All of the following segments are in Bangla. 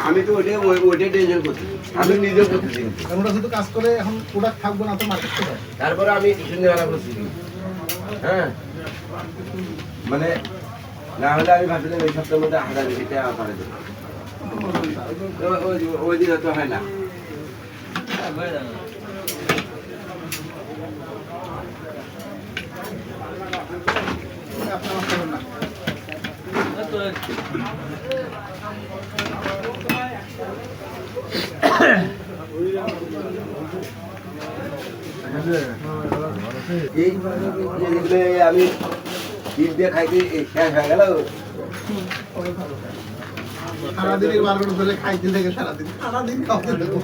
আমি তো ওইটাই ওইটাই টেনশন করছি। আমি নিজেও করতেছি। ওটা শুধু কাজ করে এখন প্রোডাক্ট থাকবে না তো মার্কেট তারপরে আমি সন্ধ্যেবেলা করছি হ্যাঁ? মানে না হলে আমি ভাবছিলাম এই সপ্তাহের মধ্যে হাজার এটা পারে দেবো। ওই- দিনে তো হয় না। আপনি আমার করবেন না এই যেগুলো আমি ঈদ দিয়ে খাইতে শেষ হয়ে গেল খাইতে থেকে সারাদিন সারাদিন খাওয়াতে দেবো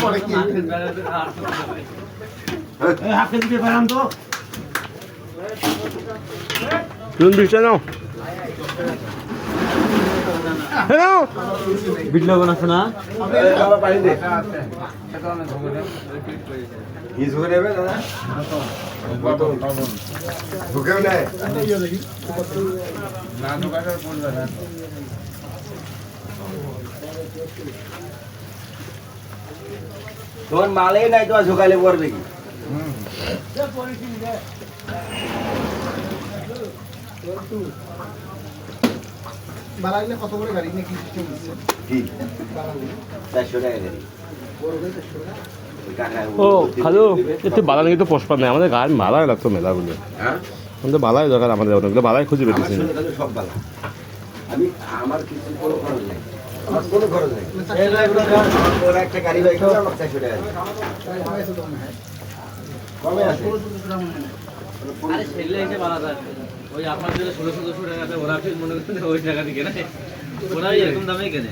পরে কি চুন বিষটা নাও নাও বিট লবণ আছে না এই বাবা পানি দে কি ঝুঁকে নেবে দাদা ঝুঁকেও নেয় দেখি তোমার মালেই নাই তোমার ঝুঁকাইলে পড়বে কি বাড়াইলে কত করে গাড়ি? নাকি সিস্টেম দিচ্ছে চারশো টাকা গাড়ি। বড় গাড়ি চারশো টাকা? ওই কাকা ও খালো একটু বালানি তো পোষপার নাই। আমাদের গায়ে বালাই লাগতো মেলাগুলো। হ্যাঁ? আমাদের বালাই দরকার আমাদের অনেকগুলো বালাই খুঁজে পেতেছি সব বালা। আমি আমার কিছু কোনো খরচ নেই। আমার কোনো খরচ নেই। ওরা একটা গাড়ি বাইক হবে আমার চারশো টাকা দিবে। আছে? আরে এসে ওই আপনার যদি ষোলো সতেরোশো টাকা ওরা মনে করছেন ওই টাকা দিয়ে কেনে? ওরা এরকম দামে কেনে?